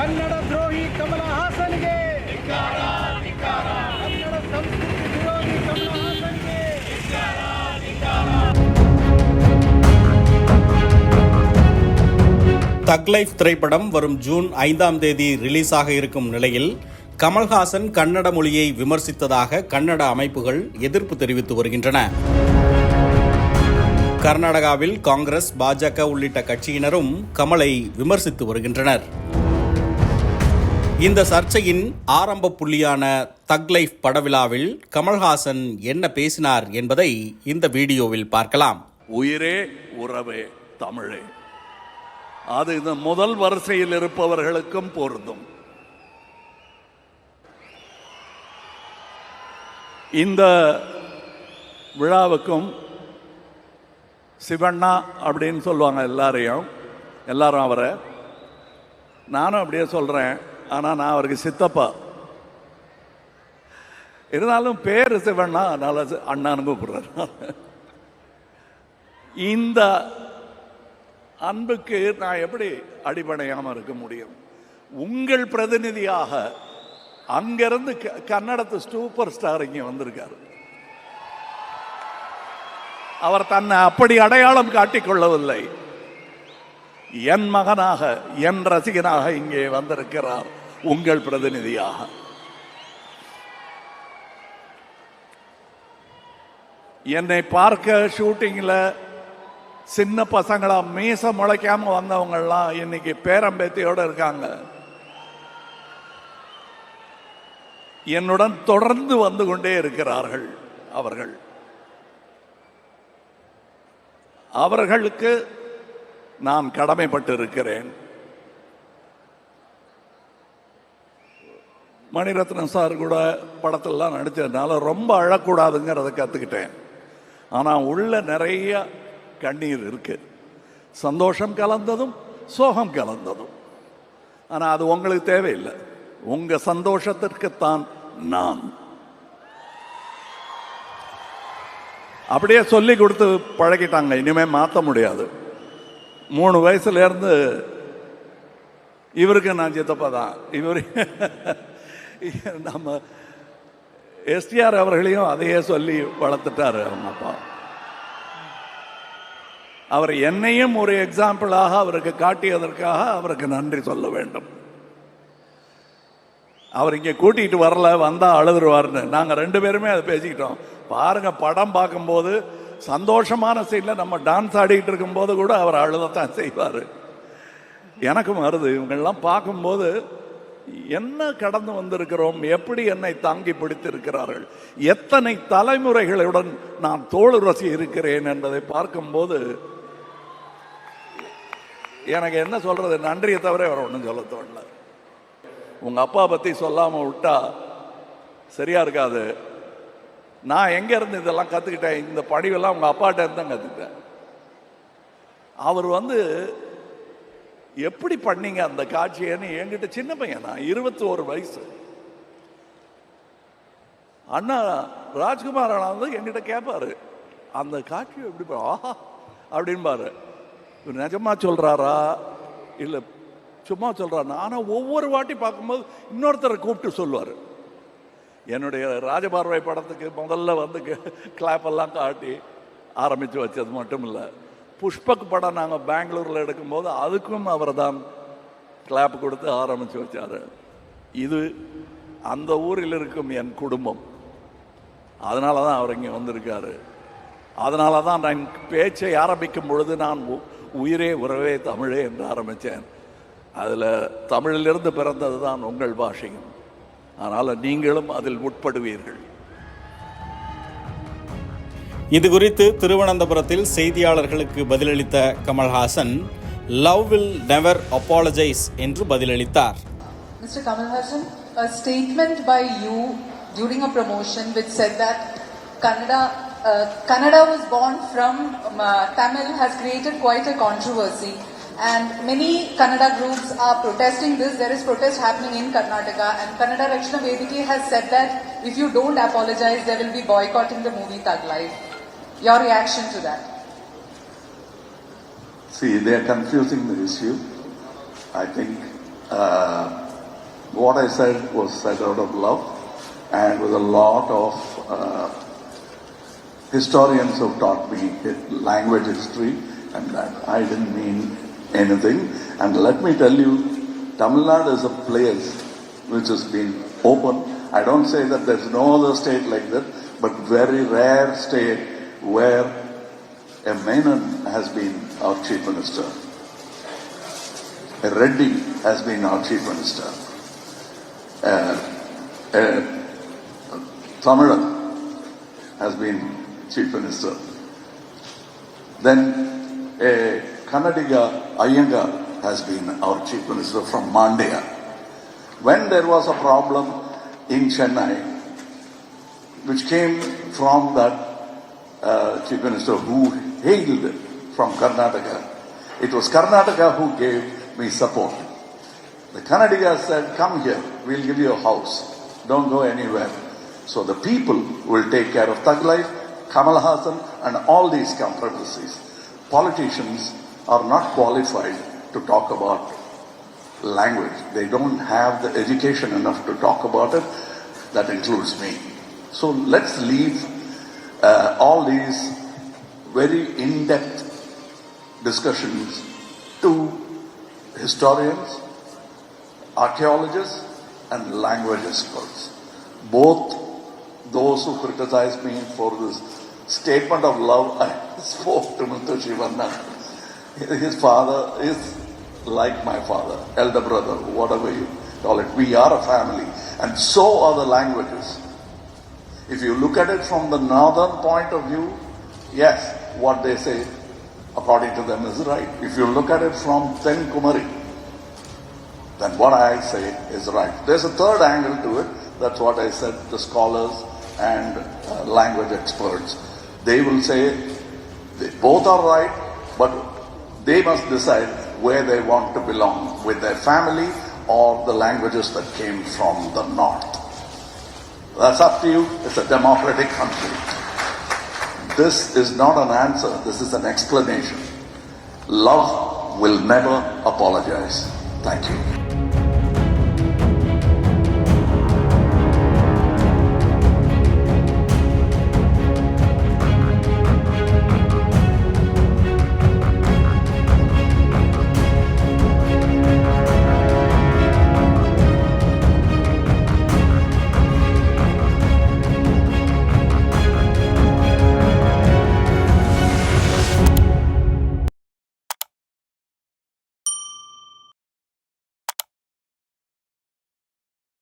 ಕನ್ನಡ ದ್ರೋಹಿ ಕಮಲ ಹಾಸನ್ಗೆ ಕನ್ನಡ ಸಂಸ್ಕೃತಿ ವಿರೋಧಿ ಕಮಲ ಹಾಸನ್ಗೆ தக் லைஃப் திரைப்படம் வரும் ஜூன் ஐந்தாம் தேதி ரிலீஸ் ஆக இருக்கும் நிலையில் கமல்ஹாசன் கன்னட மொழியை விமர்சித்ததாக கன்னட அமைப்புகள் எதிர்ப்பு தெரிவித்து வருகின்றன கர்நாடகாவில் காங்கிரஸ் பாஜக உள்ளிட்ட கட்சியினரும் கமலை விமர்சித்து வருகின்றனர் இந்த சர்ச்சையின் ஆரம்ப புள்ளியான தக் லைஃப் படவிழாவில் கமல்ஹாசன் என்ன பேசினார் என்பதை இந்த வீடியோவில் பார்க்கலாம். உயிரே உறவே தமிழே. அது இந்த முதல் வரிசையில் இருப்பவர்களுக்கும் பொருந்தும். இந்த விழாவுக்கும் சிவண்ணா அப்படின்னு சொல்லுவாங்க எல்லாரையும். எல்லாரும் அவரை. நானும் அப்படியே சொல்கிறேன் ஆனால் நான் அவருக்கு சித்தப்பா. இருந்தாலும் பேர் சிவண்ணா அதனால அண்ணான்னு கூப்பிடுறேன் இந்த அன்புக்கு நான் எப்படி அடிபடையாமல் இருக்க முடியும்? உங்கள் பிரதிநிதியாக அங்கிருந்து க- கன்னடத்து சூப்பர் ஸ்டார் இங்கே வந்திருக்காரு. அவர் தன்னை அப்படி அடையாளம் காட்டிக் கொள்ளவில்லை என் மகனாக என் ரசிகனாக இங்கே வந்திருக்கிறார். உங்கள் பிரதிநிதியாக. என்னை பார்க்க ஷூட்டிங்கில் சின்ன பசங்களா மீச முளைக்காம வந்தவங்கள்லாம் இன்னைக்கு பேரம்பேத்தியோடு இருக்காங்க. என்னுடன் தொடர்ந்து வந்து கொண்டே இருக்கிறார்கள் அவர்கள். அவர்களுக்கு நான் கடமைப்பட்டு இருக்கிறேன் மணிரத்னம் சார் கூட படத்திலலாம் நடித்ததுனால ரொம்ப அழக்கூடாதுங்கிறத கற்றுக்கிட்டேன் ஆனால் உள்ள நிறைய கண்ணீர் இருக்கு. சந்தோஷம் கலந்ததும் சோகம் கலந்ததும். ஆனால் அது உங்களுக்கு தேவையில்லை. உங்க சந்தோஷத்திற்குத்தான் நான். அப்படியே சொல்லி கொடுத்து பழகிட்டாங்க. இனிமே மாற்ற முடியாது. மூணு வயசுல இருந்து இவருக்கு நான் சித்தப்பா தான். இவர் நம்ம எஸ்டிஆர் அவர்களையும் அதையே சொல்லி வளர்த்துட்டாரு அவங்க அப்பா. அவர் என்னையும் ஒரு எக்ஸாம்பிளாக அவருக்கு காட்டியதற்காக அவருக்கு நன்றி சொல்ல வேண்டும். அவர் இங்கே கூட்டிகிட்டு வரல வந்தால் அழுதுருவார்னு நாங்கள் ரெண்டு பேருமே அதை பேசிக்கிட்டோம். பாருங்க படம் பார்க்கும்போது சந்தோஷமான சீனில் நம்ம டான்ஸ் ஆடிக்கிட்டு இருக்கும்போது கூட அவர் அழுதத்தான் செய்வார். எனக்கும் வருது. இவங்கெல்லாம் பார்க்கும்போது என்ன கடந்து வந்திருக்கிறோம்? எப்படி என்னை தாங்கி பிடித்திருக்கிறார்கள்? எத்தனை தலைமுறைகளுடன் நான் தோளுரசி இருக்கிறேன் என்பதை பார்க்கும்போது எனக்கு என்ன சொல்றது? நன்றியை தவிர வேற ஒன்றும் சொல்ல தோணல. உங்க அப்பா பத்தி சொல்லாம விட்டா சரியா இருக்காது. நான் எங்க இருந்து இதெல்லாம் கத்துக்கிட்டேன்? இந்த படிவெல்லாம் உங்க அப்பாட்ட இருந்து தான் கத்துக்கிட்டேன். அவர் வந்து எப்படி பண்ணீங்க அந்த காட்சியன்னு என்கிட்ட சின்ன பையன் நான் இருபத்தி ஒரு வயசு. அண்ணா ராஜ்குமார் அண்ணா வந்து என்கிட்ட கேட்பாரு அந்த காட்சியை எப்படி ஆஹா அப்படின்பாரு. இவர் நிஜமா சொல்றாரா? இல்லை சும்மா சொல்றாரா. ஆனால் ஒவ்வொரு வாட்டி பார்க்கும்போது இன்னொருத்தரை கூப்பிட்டு சொல்லுவார். என்னுடைய ராஜபார்வை படத்துக்கு முதல்ல வந்து கிளாப் எல்லாம் காட்டி ஆரம்பித்து வச்சது மட்டும் இல்லை. புஷ்பக் படம் நாங்கள் பெங்களூரில் எடுக்கும்போது அதுக்கும் அவர் தான் கிளாப் கொடுத்து ஆரம்பித்து வச்சார். இது அந்த ஊரில் இருக்கும் என் குடும்பம். அதனால தான் அவர் இங்கே வந்திருக்காரு. அதனால தான் நான் பேச்சை ஆரம்பிக்கும் பொழுது நான் உ- உயிரே உறவே தமிழே என்று ஆரம்பித்தேன் அதில் தமிழிலிருந்து பிறந்தது தான் உங்கள் பாஷையும். அதனால் நீங்களும் அதில் உட்படுவீர்கள் இது குறித்து திருவனந்தபுரத்தில் செய்தியாளர்களுக்கு பதிலளித்த Kamal Haasan love will never apologise என்று பதிலளித்தார் Mr. Kamal a statement by you during a promotion which said that Kannada, uh, Kannada was born from um, uh, Tamil has created quite a controversy. And many Kannada groups are protesting this. There is protest happening in Karnataka, and Kannada Rakshana Vediki has said that if you don't apologize, there will be boycotting the movie Thug Life. Your reaction to that? See, they are confusing the issue. I think uh, what I said was said out of love and with a lot of uh, historians have taught me language history and that I didn't mean anything. And let me tell you, Tamil Nadu is a place which has been open. I don't say that there's no other state like that, but very rare state where a Menon has been our chief minister. A Reddy has been our chief minister. Uh, a Tamilan has been chief minister. Then a Kannadiga Iyengar has been our chief minister from Mandya. When there was a problem in Chennai, which came from that uh, chief minister who hailed from Karnataka, it was Karnataka who gave me support. The Kannadiga said, Come here, we'll give you a house. Don't go anywhere. So the people will take care of Thug Life, Kamal Hassan, and all these controversies. Politicians are not qualified to talk about language. They don't have the education enough to talk about it. That includes me. So let's leave uh, all these very in depth discussions to historians, archaeologists, and language experts. Both those who criticize me for this statement of love, I spoke to Mr. Shivanna. His father is like my father, elder brother, whatever you call it. We are a family, and so are the languages. If you look at it from the northern point of view, yes, what they say, according to them, is right. If you look at it from Ten Kumari, then what I say is right. There's a third angle to it. That's what I said, the scholars and uh, language experts. They will say they both are right, but they must decide where they want to belong with their family or the languages that came from the north. That's up to you. It's a democratic country. This is not an answer, this is an explanation. Love will never apologize. Thank you.